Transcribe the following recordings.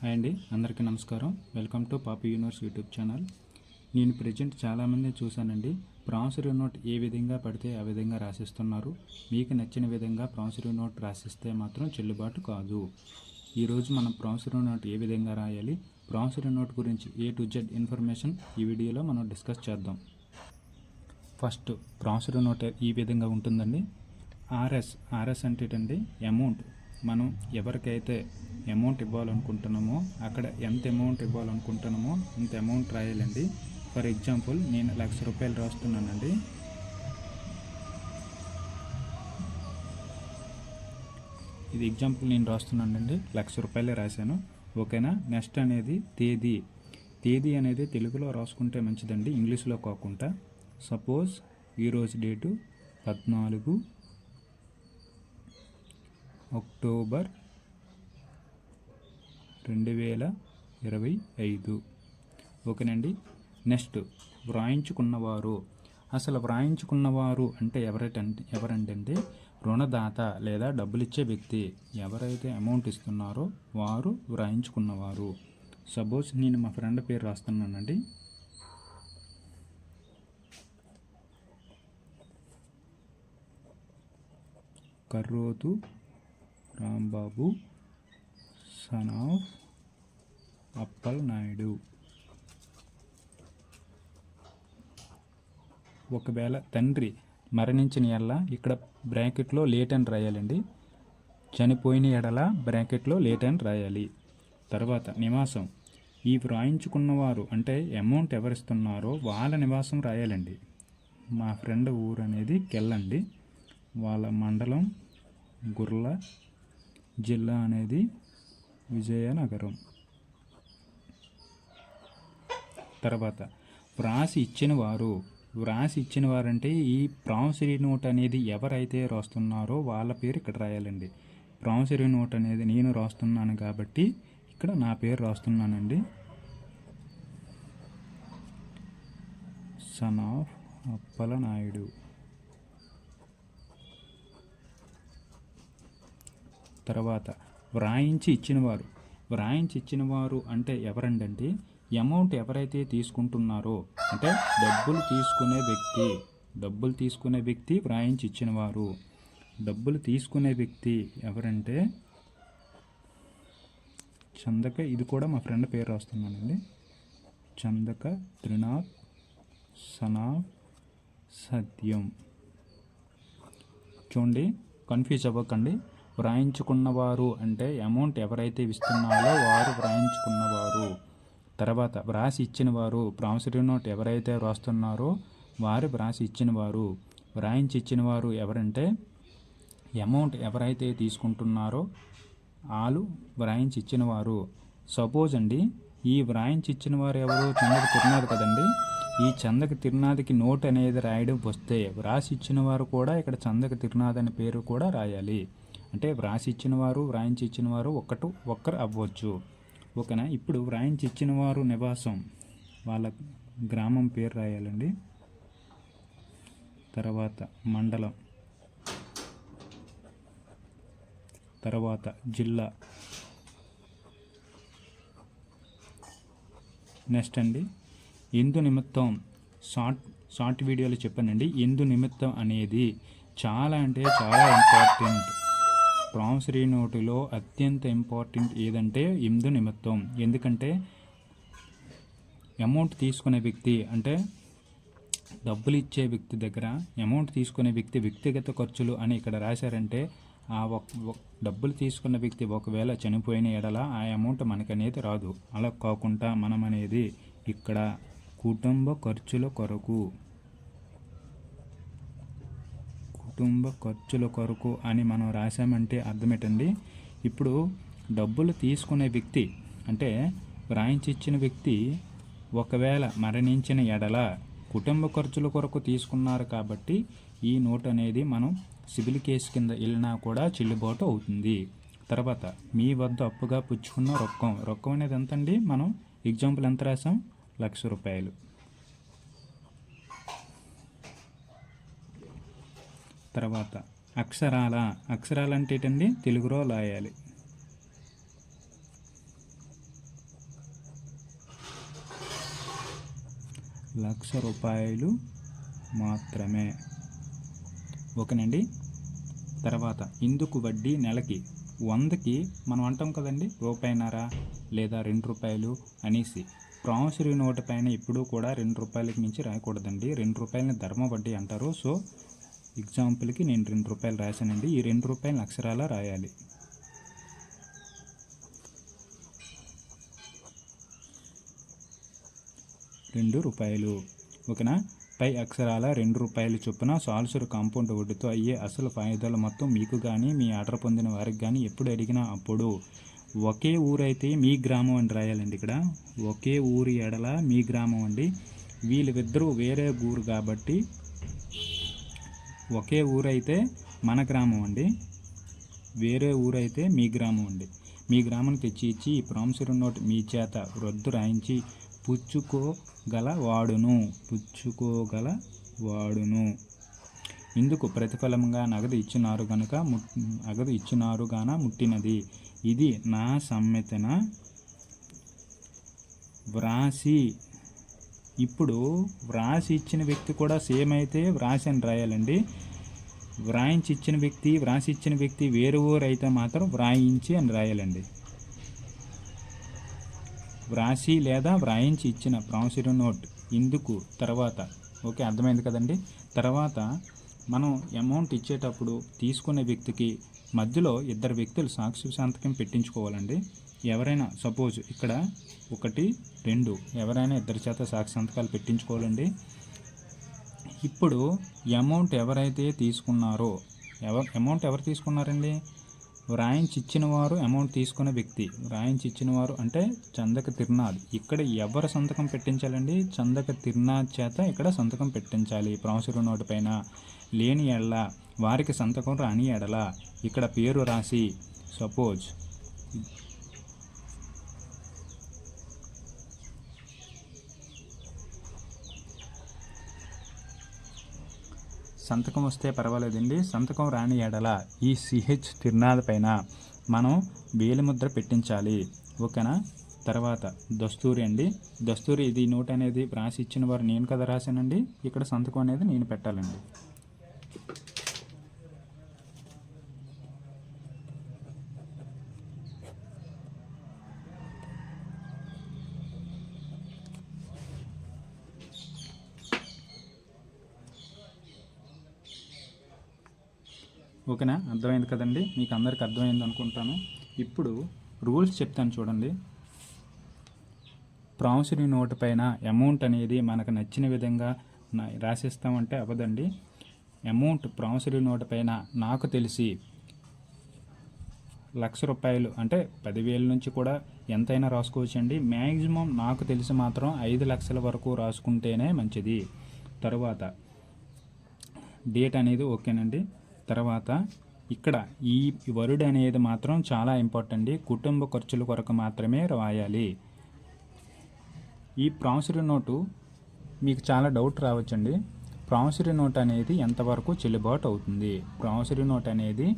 Hi అండి అందరికీ నమస్కారం. వెల్కమ్ టు పాపి యూనివర్స్ యూట్యూబ్ ఛానల్. నేను ప్రజెంట్ చాలామంది చూశానండి. ప్రాన్సరీ నోట్ ఏ విధంగా పడితే ఆ విధంగా రాసిస్తున్నారు. మీకు నచ్చిన విధంగా ప్రాన్సరీ నోట్ రాసిస్తే మాత్రం చెల్లుబాటు కాదు. ఈరోజు మనం ప్రాన్సరీ నోట్ ఏ విధంగా రాయాలి ప్రాన్సరీ నోట్ గురించి ఏ టు జెడ్ ఇన్ఫర్మేషన్ ఈ వీడియోలో మనం డిస్కస్ చేద్దాం. ఫస్ట్ ప్రాన్సరీ నోట్ ఈ విధంగా ఉంటుందండి? ఆర్ఎస్ ఆర్ఎస్ అంటే ఏంటండి? అమౌంట్. మనం ఎవరికైతే అమౌంట్ ఇవ్వాలనుకుంటున్నామో అక్కడ ఎంత అమౌంట్ ఇవ్వాలనుకుంటున్నామో అంత అమౌంట్ రాయాలండి. ఫర్ ఎగ్జాంపుల్ నేను లక్ష రూపాయలు రాస్తున్నానండి. ఇది ఎగ్జాంపుల్ నేను రాస్తున్నానండి. లక్ష రూపాయలే రాశాను. ఓకేనా? నెక్స్ట్ అనేది తేదీ. తేదీ అనేది తెలుగులో రాసుకుంటే మంచిదండి ఇంగ్లీష్లో కాకుండా. సపోజ్ ఈరోజు డేటు పద్నాలుగు అక్టోబర్ రెండు వేల ఇరవై ఐదు. ఓకేనండి. నెక్స్ట్ వ్రాయించుకున్నవారు. అసలు వ్రాయించుకున్నవారు అంటే ఎవరైతే ఎవరంటే రుణదాత లేదా డబ్బులు ఇచ్చే వ్యక్తి. ఎవరైతే అమౌంట్ ఇస్తున్నారో వారు వ్రాయించుకున్నవారు. సపోజ్ నేను మా ఫ్రెండ్ పేరు రాస్తున్నానండి. కర్రోతు రాంబాబు సన్ ఆఫ్ అప్పల్ నాయుడు ఒకవేళ తండ్రి మరణించిన ఎడల ఇక్కడ బ్రాకెట్లో లేట్ అని రాయాలండి. చనిపోయిన ఎడల బ్రాకెట్లో లేట్ అని రాయాలి. తర్వాత నివాసం. ఈ వ్రాయించుకున్నవారు అంటే అమౌంట్ ఎవరిస్తున్నారో వాళ్ళ నివాసం రాయాలండి. మా ఫ్రెండ్ ఊరు అనేది కెల్లండి. వాళ్ళ మండలం గుర్ల జిల్లా అనేది విజయనగరం. తర్వాత వ్రాసి ఇచ్చిన వారు వ్రాసి ఇచ్చిన వారంటే ఈ ప్రామిసరీ నోట్ అనేది ఎవరైతే రాస్తున్నారో వాళ్ళ పేరు ఇక్కడ రాయాలండి. ప్రామిసరీ నోట్ అనేది నేను రాస్తున్నాను కాబట్టి ఇక్కడ నా పేరు రాస్తున్నానండి. సన్ ఆఫ్ అప్పల తర్వాత వ్రాయించి ఇచ్చినవారు. వ్రాయించి ఇచ్చినవారు అంటే ఎవరండి అమౌంట్ ఎవరైతే తీసుకుంటున్నారో అంటే డబ్బులు తీసుకునే వ్యక్తి డబ్బులు తీసుకునే వ్యక్తి వ్రాయించి ఇచ్చినవారు. డబ్బులు తీసుకునే వ్యక్తి ఎవరంటే చందక ఇది కూడా మా ఫ్రెండ్ పేరు రాస్తున్నానండి. చందక త్రినాథ్ సనా సత్యం. చూడండి కన్ఫ్యూజ్ అవ్వకండి. వ్రాయించుకున్నవారు అంటే అమౌంట్ ఎవరైతే ఇస్తున్నారో వారు వ్రాయించుకున్నవారు. తర్వాత వ్రాసి ఇచ్చిన వారు ప్రామిసరీ నోట్ ఎవరైతే వ్రాస్తున్నారో వారు వ్రాసి ఇచ్చినవారు. వ్రాయించి ఇచ్చినవారు ఎవరంటే అమౌంట్ ఎవరైతే తీసుకుంటున్నారో వాళ్ళు వ్రాయించి ఇచ్చినవారు. సపోజ్ అండి ఈ వ్రాయించి ఇచ్చిన వారు ఎవరు? చందకు తిరునాథ్ కదండి. ఈ చందక తిరునాథకి నోట్ అనేది రాయడం వస్తే వ్రాసి ఇచ్చిన వారు కూడా ఇక్కడ చందక తిరునాథ్ అనే పేరు కూడా రాయాలి. అంటే వ్రాసి ఇచ్చిన వారు వ్రాయించి ఇచ్చిన వారు ఒక్కటు ఒక్కరు అవ్వచ్చు. ఓకేనా? ఇప్పుడు వ్రాయించి ఇచ్చిన వారు నివాసం. వాళ్ళ గ్రామం పేరు రాయాలండి. తర్వాత మండలం. తర్వాత జిల్లా. నెక్స్ట్ అండి. ఎందు నిమిత్తం షార్ట్ షార్ట్ వీడియోలో చెప్పానండి. ఎందు నిమిత్తం అనేది చాలా అంటే చాలా ఇంపార్టెంట్. ప్రామిసరీ నోటులో అత్యంత ఇంపార్టెంట్ ఏదంటే ఎందు నిమిత్తం. ఎందుకంటే అమౌంట్ తీసుకునే వ్యక్తి అంటే డబ్బులు ఇచ్చే వ్యక్తి దగ్గర అమౌంట్ తీసుకునే వ్యక్తి వ్యక్తిగత ఖర్చులు అని ఇక్కడ రాశారంటే ఆ డబ్బులు తీసుకున్న వ్యక్తి ఒకవేళ చనిపోయిన ఎడల ఆ అమౌంట్ మనకనేది రాదు. అలా కాకుండా మనం అనేది ఇక్కడ కుటుంబ ఖర్చుల కొరకు. కుటుంబ ఖర్చుల కొరకు అని మనం రాసామంటే అర్థమేటండి? ఇప్పుడు డబ్బులు తీసుకునే వ్యక్తి అంటే వ్రాయించిచ్చిన వ్యక్తి ఒకవేళ మరణించిన ఎడల కుటుంబ ఖర్చుల కొరకు తీసుకున్నారు కాబట్టి ఈ నోట్ అనేది మనం సివిల్ కేసు కింద వెళ్ళినా కూడా చెల్లుబాటు అవుతుంది. తర్వాత మీ వద్ద అప్పుగా పుచ్చుకున్న రొక్కం రొక్కం అనేది ఎంత అండి మనం ఎగ్జాంపుల్ ఎంత రాసాం లక్ష రూపాయలు. తర్వాత అక్షరాల అక్షరాలంటే ఏంటండి? తెలుగులో రాయాలి. లక్ష రూపాయలు మాత్రమే. ఓకేనండి? తర్వాత ఇందుకు వడ్డీ నెలకి వందకి మనం అంటాం కదండి? రూపాయినారా లేదా రెండు రూపాయలు అనేసి. ప్రామిసరీ నోటు పైన ఇప్పుడు కూడా రెండు రూపాయలకి మించి రాయకూడదండి. రెండు రూపాయలని ధర్మ వడ్డీ అంటారు. సో ఎగ్జాంపుల్కి నేను రెండు రూపాయలు రాశానండి. ఈ రెండు రూపాయలు అక్షరాల రాయాలి. రెండు రూపాయలు. ఓకేనా? పై అక్షరాల రెండు రూపాయలు చొప్పున సాల్సర్ కాంపౌండ్ వడ్డీతో అయ్యే అసలు ఫాయిదాల మొత్తం మీకు కానీ మీ ఆర్డర్ పొందిన వారికి కానీ ఎప్పుడు అడిగినా అప్పుడు. ఒకే ఊరైతే మీ గ్రామం అని రాయాలండి ఇక్కడ. ఒకే ఊరి ఎడల మీ గ్రామం అండి. వీళ్ళిద్దరూ వేరే ఊరు కాబట్టి ఒకే ఊరైతే మన గ్రామం అండి. వేరే ఊరైతే మీ గ్రామం అండి. మీ గ్రామానికి తెచ్చి ఇచ్చి ఈ ప్రామిసరీ నోట్ మీ చేత రద్దు రాయించి పుచ్చుకోగల వాడును. పుచ్చుకోగల వాడును. ఇందుకు ప్రతిఫలంగా నగదు ఇచ్చినారు గనుక ము నగదు ఇచ్చినారు గాన ముట్టినది. ఇది నా సమ్మెతన వ్రాసి ఇప్పుడు వ్రాసి ఇచ్చిన వ్యక్తి కూడా సేమ్ అయితే వ్రాసి అని రాయాలండి. వ్రాయించి ఇచ్చిన వ్యక్తి వ్రాసి ఇచ్చిన వ్యక్తి వేరు ఊరు అయితే మాత్రం వ్రాయించి అని రాయాలండి. వ్రాసి లేదా వ్రాయించి ఇచ్చిన ప్రామిసరీ నోట్ ఇందుకు తర్వాత ఓకే అర్థమైంది కదండి? తర్వాత మనం అమౌంట్ ఇచ్చేటప్పుడు తీసుకునే వ్యక్తికి మధ్యలో ఇద్దరు వ్యక్తులు సాక్షి సంతకం పెట్టించుకోవాలండి. ఎవరైనా సపోజ్ ఇక్కడ ఒకటి రెండు ఎవరైనా ఇద్దరి చేత సాక్షి సంతకాలు పెట్టించుకోవాలండి. ఇప్పుడు అమౌంట్ ఎవరైతే తీసుకున్నారో ఎవ అమౌంట్ ఎవరు తీసుకున్నారండి? వ్రాయించి ఇచ్చిన వారు అమౌంట్ తీసుకునే వ్యక్తి. వ్రాయించి ఇచ్చిన వారు అంటే చందక తిరునాథ్ ఇక్కడ ఎవరు సంతకం పెట్టించాలండి? చందక తిరునాథ్ చేత ఇక్కడ సంతకం పెట్టించాలి. ప్రామిసరీ నోటు పైన లేని ఎళ్ళ వారికి సంతకం రాని ఎడల ఇక్కడ పేరు రాసి సపోజ్. సంతకం వస్తే పర్వాలేదండి. సంతకం రాని ఎడల ఈ సిహెచ్ తిరునాథ పైన మనం వేలిముద్ర పెట్టించాలి. ఓకేనా? తర్వాత దస్తూరి అండి. దస్తూరి ఇది నోట్ అనేది రాసి ఇచ్చిన వారు నేను కదా రాశానండి. ఇక్కడ సంతకం అనేది నేను పెట్టాలండి. ఓకేనా? అర్థమైంది కదండి? మీకు అందరికి అర్థమైంది అనుకుంటాను. ఇప్పుడు రూల్స్ చెప్తాను చూడండి. ప్రామిసరీ నోటు పైన అమౌంట్ అనేది మనకు నచ్చిన విధంగా రాసిస్తామంటే అవ్వదండి. అమౌంట్ ప్రామిసరీ నోటు పైన నాకు తెలిసి లక్ష రూపాయలు అంటే పదివేల నుంచి కూడా ఎంతైనా రాసుకోవచ్చండి. మ్యాక్సిమం నాకు తెలిసి మాత్రం ఐదు లక్షల వరకు రాసుకుంటేనే మంచిది. తరువాత డేట్ అనేది ఓకేనండి. తర్వాత ఇక్కడ ఈ వరుడు అనేది మాత్రం చాలా ఇంపార్టెంట్ కుటుంబ ఖర్చుల కొరకు మాత్రమే రాయాలి. ఈ ప్రామిసరీ నోటు మీకు చాలా డౌట్ రావచ్చండి. ప్రామిసరీ నోట్ అనేది ఎంతవరకు చెల్లుబాటు అవుతుంది? ప్రామిసరీ నోట్ అనేది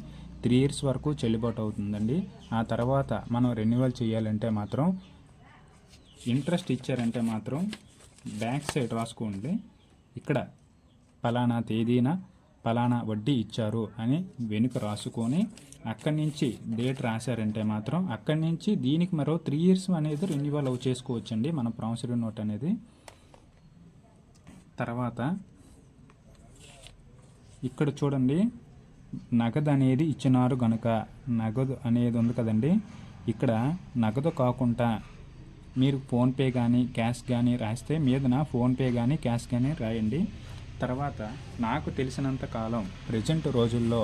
త్రీ ఇయర్స్ వరకు చెల్లుబాటు అవుతుందండి. ఆ తర్వాత మనం రెన్యువల్ చేయాలంటే మాత్రం ఇంట్రెస్ట్ ఇచ్చారంటే మాత్రం బ్యాక్ సైడ్ రాసుకోండి. ఇక్కడ పలానా తేదీన పలానా వడ్డీ ఇచ్చారు అని వెనుక రాసుకొని అక్కడి నుంచి డేట్ రాశారంటే మాత్రం అక్కడి నుంచి దీనికి మరో త్రీ ఇయర్స్ అనేది రెన్యువల్ అవు చేసుకోవచ్చండి మన ప్రామిసరీ నోట్ అనేది. తర్వాత ఇక్కడ చూడండి నగదు అనేది ఇచ్చినారు గనుక నగదు అనేది ఉంది కదండి. ఇక్కడ నగదు కాకుండా మీరు ఫోన్పే కానీ క్యాష్ కానీ రాస్తే మీదన ఫోన్పే కానీ క్యాష్ కానీ రాయండి. తర్వాత నాకు తెలిసినంత కాలం ప్రజెంట్ రోజుల్లో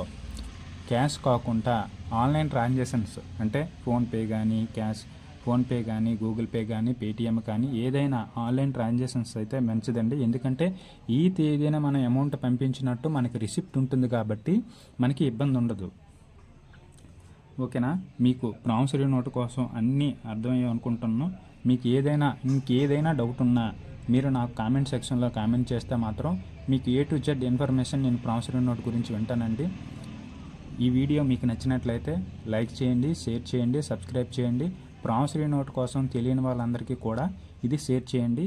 క్యాష్ కాకుండా ఆన్లైన్ ట్రాన్సాక్షన్స్ అంటే ఫోన్పే కానీ క్యాష్ ఫోన్పే కానీ గూగుల్ పే కానీ పేటిఎం కానీ ఏదైనా ఆన్లైన్ ట్రాన్సాక్షన్స్ అయితే మంచిదండి. ఎందుకంటే ఈ తేదీన మనం అమౌంట్ పంపించినట్టు మనకి రిసిప్ట్ ఉంటుంది కాబట్టి మనకి ఇబ్బంది ఉండదు. ఓకేనా? మీకు ప్రామిసరీ నోటు కోసం అన్నీ అర్థమయ్యే అనుకుంటున్నాను. మీకు ఏదైనా ఇంకేదైనా డౌట్ ఉన్నా మీరు నాకు కామెంట్ సెక్షన్లో కామెంట్ చేస్తే మాత్రం మీకు ఏ టు జెడ్ ఇన్ఫర్మేషన్ నేను ప్రామిసరీ నోట్ గురించి వింటానండి. ఈ వీడియో మీకు నచ్చినట్లయితే లైక్ చేయండి షేర్ చేయండి సబ్స్క్రైబ్ చేయండి. ప్రామిసరీ నోట్ కోసం తెలియని వాళ్ళందరికీ కూడా ఇది షేర్ చేయండి.